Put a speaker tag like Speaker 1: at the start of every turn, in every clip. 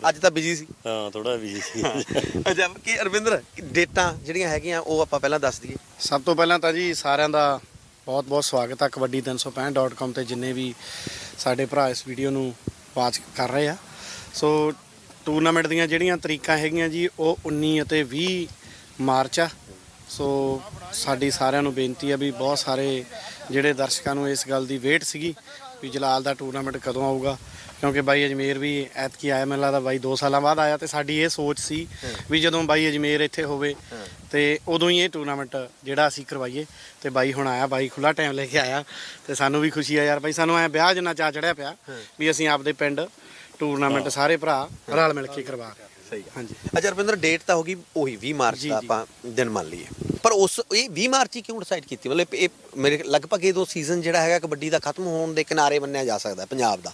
Speaker 1: ਪੂਰਾ।
Speaker 2: ਅੱਜ ਤਾਂ ਬਿਜ਼ੀ ਸੀ।
Speaker 1: ਹਾਂ ਥੋੜਾ ਵੀ ਸੀ।
Speaker 2: ਅੱਛਾ ਕਿ ਅਰਵਿੰਦਰ ਡੇਟਾਂ ਜਿਹੜੀਆਂ ਹੈਗੀਆਂ ਉਹ ਆਪਾਂ ਪਹਿਲਾਂ ਦੱਸ ਦਈਏ।
Speaker 3: ਸਭ ਤੋਂ ਪਹਿਲਾਂ ਤਾਂ ਜੀ ਸਾਰਿਆਂ ਦਾ ਬਹੁਤ ਬਹੁਤ ਸਵਾਗਤ ਹੈ ਕਬੱਡੀ 365.com ਤੇ ਜਿੰਨੇ ਵੀ ਸਾਡੇ ਭਰਾ ਇਸ ਵੀਡੀਓ ਨੂੰ ਵਾਚ ਕਰ ਰਹੇ ਆ। ਸੋ ਟੂਰਨਾਮੈਂਟ ਦੀਆਂ ਜਿਹੜੀਆਂ ਤਰੀਕਾਂ ਹੈਗੀਆਂ ਜੀ ਉਹ 19 ਅਤੇ 20 ਮਾਰਚ ਆ। ਸੋ ਸਾਡੀ ਸਾਰਿਆਂ ਨੂੰ ਬੇਨਤੀ ਆ ਵੀ ਬਹੁਤ ਸਾਰੇ ਜਿਹੜੇ ਦਰਸ਼ਕਾਂ ਨੂੰ ਇਸ ਗੱਲ ਦੀ ਵੇਟ ਸੀਗੀ ਵੀ ਜਲਾਲ ਦਾ ਟੂਰਨਾਮੈਂਟ ਕਦੋਂ ਆਊਗਾ। ਕਿਉਂਕਿ ਬਾਈ ਅਜਮੇਰ ਵੀ ਐਤਕੀ ਆਇਆ ਮੈਨੂੰ ਲੱਗਦਾ ਬਾਈ 2 ਸਾਲਾਂ ਬਾਅਦ ਆਇਆ ਤੇ ਸਾਡੀ ਇਹ ਸੋਚ ਸੀ ਵੀ ਜਦੋਂ ਬਾਈ ਅਜਮੇਰ ਇੱਥੇ ਹੋਵੇ ਤੇ ਉਦੋਂ ਹੀ ਇਹ ਟੂਰਨਾਮੈਂਟ ਜਿਹੜਾ ਅਸੀਂ ਕਰਵਾਈਏ ਤੇ ਬਾਈ ਹੁਣ ਆਇਆ ਬਾਈ ਖੁੱਲਾ ਟਾਈਮ ਲੈ ਕੇ ਆਇਆ ਤੇ ਸਾਨੂੰ ਵੀ ਖੁਸ਼ੀ ਆ ਯਾਰ ਬਾਈ ਸਾਨੂੰ ਐ ਵਿਆਹ ਜਿੰਨਾ ਚਾ ਚੜਿਆ ਪਿਆ ਵੀ ਅਸੀਂ ਆਪਦੇ ਪਿੰਡ ਟੂਰਨਾਮੈਂਟ ਸਾਰੇ ਭਰਾ ਰਲ ਮਿਲ ਕੇ ਕਰਵਾ ਰਹੇ।
Speaker 2: ਸਹੀ
Speaker 3: ਹਾਂਜੀ।
Speaker 2: ਅੱਛਾ ਰਵਿੰਦਰ ਡੇਟ ਤਾਂ ਹੋ ਗਈ ਉਹੀ 20 ਮਾਰਚ ਦਾ। ਆਪਾਂ ਦਿਨ ਮੰਨ ਲਈਏ। ਪਰ ਉਸ ਇਹ 20 ਮਾਰਚ ਹੀ ਕਿਉਂ ਡਿਸਾਈਡ ਕੀਤੀ? ਮਤਲਬ ਇਹ ਮੇਰੇ ਲਗਭਗ ਇਹ ਦੋ ਸੀਜ਼ਨ ਜਿਹੜਾ ਹੈਗਾ ਕਬੱਡੀ ਦਾ ਖਤਮ ਹੋਣ ਦੇ ਕਿਨਾਰੇ ਮੰਨਿਆ ਜਾ ਸਕਦਾ ਪੰਜਾਬ ਦਾ।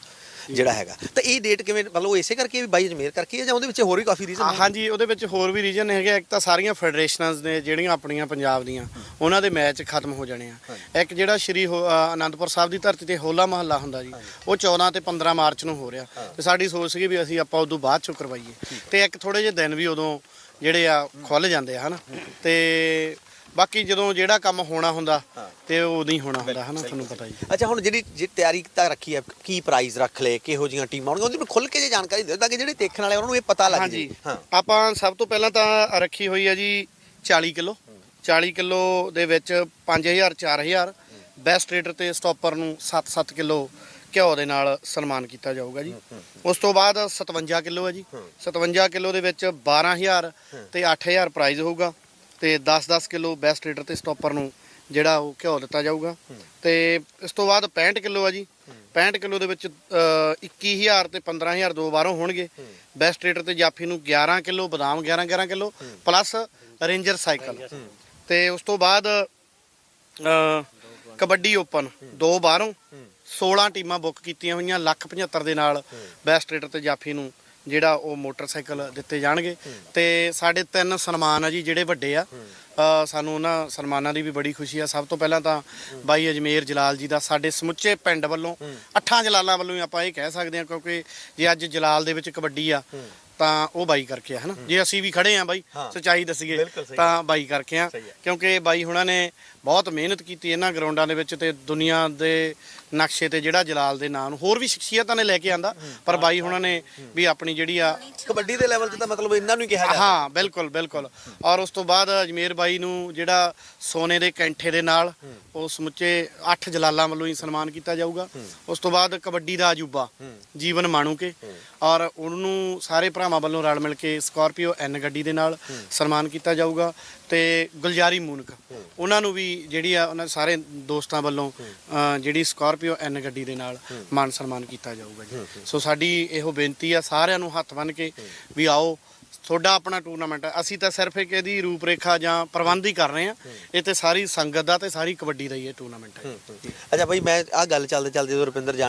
Speaker 2: ਜਿਹੜਾ ਹੈਗਾ। ਤਾਂ ਇਹ ਡੇਟ ਕਿਵੇਂ ਮਤਲਬ ਉਹ ਇਸੇ ਕਰਕੇ ਵੀ ਬਾਈ ਅਜਮੇਰ ਕਰਕੇ ਹੈ ਜਾਂ ਉਹਦੇ ਵਿੱਚ ਹੋਰ ਵੀ ਕਾਫੀ ਰੀਜ਼ਨ
Speaker 3: ਹਾਂ- ਹਾਂਜੀ ਉਹਦੇ ਵਿੱਚ ਹੋਰ ਵੀ ਰੀਜਨ ਹੈਗੇ ਆ। ਇੱਕ ਤਾਂ ਸਾਰੀਆਂ ਫੈਡਰੇਸ਼ਨਸ ਨੇ ਜਿਹੜੀਆਂ ਆਪਣੀਆਂ ਪੰਜਾਬ ਦੀਆਂ ਉਹਨਾਂ ਦੇ ਮੈਚ ਖਤਮ ਹੋ ਜਾਣੇ ਆ। ਇੱਕ ਜਿਹੜਾ ਸ਼੍ਰੀ ਹੋ- ਅ, ਆਨੰਦਪੁਰ ਸਾਹਿਬ ਦੀ ਧਰਤੀ ਤੇ ਹੋਲਾ ਮਹੱਲਾ ਹੁੰਦਾ ਜੀ ਉਹ 14 ਤੇ 15 ਮਾਰਚ ਨੂੰ ਹੋ ਰਿਹਾ। ਤੇ ਸਾਡੀ ਸੋਚ ਸੀਗੀ ਵੀ ਅਸੀਂ ਆਪਾਂ ਉਦੋਂ ਬਾਅਦ ਚੋਂ ਕਰਵਾਈਏ। ਤੇ ਇੱਕ ਥੋੜੇ ਜਿਹੇ ਦਿਨ ਵੀ ਉਦੋਂ ਜਿਹੜੇ ਆ ਖੁੱਲ ਜਾਂਦੇ ਆ ਹਨਾ। ਤੇ ਬਾਕੀ ਜਦੋਂ ਜਿਹੜਾ ਕੰਮ ਹੋਣਾ ਹੁੰਦਾ ਤੇ ਉਹ ਉਦੋਂ ਹੀ ਹੋਣਾ ਹੁੰਦਾ ਹਨਾ? ਤੁਹਾਨੂੰ ਪਤਾ ਜੀ
Speaker 2: ਅੱਛਾ ਹੁਣ ਜਿਹੜੀ ਜੇ ਤਿਆਰੀ ਤਾਂ ਰੱਖੀ ਹੈ ਕੀ ਪ੍ਰਾਈਜ਼ ਰੱਖ ਲਏ ਕਿਹੋ ਜੀਆਂ ਟੀਮਾਂ ਹੋਣਗੀਆਂ ਉਹਦੀ ਖੁੱਲ ਕੇ ਜੇ ਜਾਣਕਾਰੀ ਦਿਓ ਤਾਂ ਕਿ ਜਿਹੜੇ ਦੇਖਣ ਵਾਲੇ ਉਹਨਾਂ ਨੂੰ ਇਹ ਪਤਾ ਲੱਗ ਜੇ ਹਾਂ।
Speaker 3: ਆਪਾਂ ਸਭ ਤੋਂ ਪਹਿਲਾਂ ਤਾਂ ਰੱਖੀ ਹੋਈ ਹੈ ਜੀ 40 ਕਿਲੋ। 40 ਕਿਲੋ ਦੇ ਵਿੱਚ 5000 4000 ਬੈਸਟ ਰੇਟਰ ਤੇ ਸਟਾਪਰ ਨੂੰ 7-7 ਕਿਲੋ ਘਿਓ ਦੇ ਨਾਲ ਸਨਮਾਨ ਕੀਤਾ ਜਾਊਗਾ ਜੀ। ਉਸ ਤੋਂ ਬਾਅਦ 57 ਕਿਲੋ ਹੈ ਜੀ। 57 ਕਿਲੋ ਦੇ ਵਿੱਚ 12000 ਤੇ 8000 ਪ੍ਰਾਈਜ਼ ਹੋਊਗਾ। ਤੇ 10-10 ਕਿਲੋ ਬੈਸਟ ਰੇਟਰ ਤੇ ਸਟਾਪਰ ਨੂੰ ਜਿਹੜਾ ਉਹ ਘਿਓ ਦਿੱਤਾ ਜਾਊਗਾ। ਤੇ ਇਸ ਤੋਂ ਬਾਅਦ 65 ਕਿਲੋ ਹੈ ਜੀ। 65 ਕਿਲੋ ਦੇ ਵਿੱਚ ਅ, 21000 ਤੇ 15000 ਦੋ ਵਾਰੋਂ ਹੋਣਗੇ। ਬੈਸਟ ਰੇਟਰ ਤੇ ਜਾਫੀ ਨੂੰ 11 ਕਿਲੋ ਬਦਾਮ 11 11 ਕਿਲੋ ਪਲੱਸ ਰੇਂਜਰ ਸਾਈਕਲ। ਤੇ ਉਸ ਤੋਂ ਬਾਅਦ ਕਬੱਡੀ ਓਪਨ ਦੋ ਬਾਹਰੋਂ। 16 ਟੀਮਾਂ ਬੁੱਕ ਕੀਤੀਆਂ ਹੋਈਆਂ ਲੱਖ 75 ਦੇ ਨਾਲ ਬੈਸਟ ਰੇਟਰ ਤੇ ਜਾਫੀ ਨੂੰ ਜਿਹੜਾ ਉਹ ਮੋਟਰਸਾਈਕਲ ਦਿੱਤੇ ਜਾਣਗੇ। ਤੇ ਸਾਡੇ ਤਿੰਨ ਸਨਮਾਨ ਆ ਜੀ ਜਿਹੜੇ ਵੱਡੇ ਆ। ਸਾਨੂੰ ਉਹਨਾਂ ਸਨਮਾਨਾਂ ਦੀ ਵੀ ਬੜੀ ਖੁਸ਼ੀ ਆ। ਸਭ ਤੋਂ ਪਹਿਲਾਂ ਤਾਂ ਬਾਈ ਅਜਮੇਰ ਜਲਾਲ ਜੀ ਦਾ ਸਾਡੇ ਸਮੁੱਚੇ ਪਿੰਡ ਵੱਲੋਂ ਅੱਠਾਂ ਜਲਾਲਾਂ ਵੱਲੋਂ ਆਪਾਂ ਇਹ ਕਹਿ ਸਕਦੇ ਹਾਂ ਕਿਉਂਕਿ ਜੇ ਅੱਜ ਜਲਾਲ ਦੇ ਵਿੱਚ ਕਬੱਡੀ ਆ ਤਾਂ ਉਹ ਬਾਈ ਕਰਕੇ ਆ ਹਨਾ? ਜੇ ਅਸੀਂ ਵੀ ਖੜੇ ਆ ਬਾਈ। ਸੱਚਾਈ ਦੱਸੀਏ ਤਾਂ ਬਾਈ ਕਰਕੇ ਆ। ਕਿਉਂਕਿ ਬਾਈ ਹੁਣਾਂ ਨੇ ਬਹੁਤ ਮਿਹਨਤ ਕੀਤੀ ਇਹਨਾਂ ਗਰਾਊਂਡਾਂ ਦੇ ਵਿੱਚ ਤੇ ਦੁਨੀਆ ਦੇ ਨਕਸ਼ੇ ਤੇ ਜਿਹੜਾ ਜਲਾਲ ਦੇ ਨਾਂ ਨੂੰ ਹੋਰ ਵੀ ਸ਼ਖਸੀਅਤਾਂ ਨੇ ਲੈ ਕੇ ਆਂਦਾ ਪਰ ਬਾਈ ਹੁਣਾਂ ਨੇ ਵੀ ਆਪਣੀ ਜਿਹੜੀ ਆ
Speaker 2: ਕਬੱਡੀ ਦੇ ਲੈਵਲ 'ਤੇ ਤਾਂ ਮਤਲਬ ਇਹਨਾਂ ਨੂੰ ਹੀ ਕਿਹਾ ਜਾਂਦਾ।
Speaker 3: ਹਾਂ ਬਿਲਕੁਲ ਬਿਲਕੁਲ। ਔਰ ਉਸ ਤੋਂ ਬਾਅਦ ਅਜਮੇਰ ਬਾਈ ਨੂੰ ਜਿਹੜਾ ਸੋਨੇ ਦੇ ਕੈਂਠੇ ਦੇ ਨਾਲ ਉਹ ਸਮੁੱਚੇ 8 ਜਲਾਲਾਂ ਵੱਲੋਂ ਹੀ ਸਨਮਾਨ ਕੀਤਾ ਜਾਊਗਾ। ਉਸ ਤੋਂ ਬਾਅਦ ਕਬੱਡੀ ਦਾ ਅਜੂਬਾ ਜੀਵਨ ਮਾਣੂਕੇ। ਔਰ ਉਹਨੂੰ ਸਾਰੇ ਭਰਾਵਾਂ ਵੱਲੋਂ ਰਲ ਮਿਲ ਕੇ ਸਕਾਰਪੀਓ ਐਨ ਗੱਡੀ ਦੇ ਨਾਲ ਸਨਮਾਨ ਕੀਤਾ ਜਾਊਗਾ ਤੇ ਗੁਲਜਾਰੀ ਮੂਨਕ। ਉਹਨਾਂ ਨੂੰ ਵੀ ਜਿਹੜੀ ਆ ਉਹਨਾਂ ਸਾਰੇ ਦੋਸਤਾਂ ਵੱਲੋਂ ਜਿਹੜੀ ਸਕਾਰਪੀਓ ਐਨ ਗੱਡੀ ਦੇ ਨਾਲ ਮਾਨ ਸਨਮਾਨ ਕੀਤਾ ਜਾਊਗਾ ਜੀ। ਸੋ ਸਾਡੀ ਇਹੋ ਬੇਨਤੀ ਆ ਸਾਰਿਆਂ ਨੂੰ ਹੱਥ ਬੰਨ ਕੇ ਵੀ ਆਓ ਤੁਹਾਡਾ ਆਪਣਾ ਟੂਰਨਾਮੈਂਟ ਹੈ ਅਸੀਂ ਤਾਂ ਸਿਰਫ ਇੱਕ ਇਹਦੀ ਰੂਪਰੇਖਾ ਜਾਂ ਪ੍ਰਬੰਧ ਹੀ ਕਰ ਰਹੇ ਹਾਂ। ਇਹ ਤੇ ਸਾਰੀ ਸੰਗਤ ਦਾ ਤੇ ਸਾਰੀ ਕਬੱਡੀ ਦਾ ਹੀ ਇਹ ਟੂਰਨਾਮੈਂਟ ਹੈ।
Speaker 2: ਅੱਛਾ ਬਾਈ ਮੈਂ ਆ ਗੱਲ ਚੱਲਦੇ ਚੱਲਦੇ ਜਦੋਂ ਰੁਪਿੰਦਰ ਜਾਣ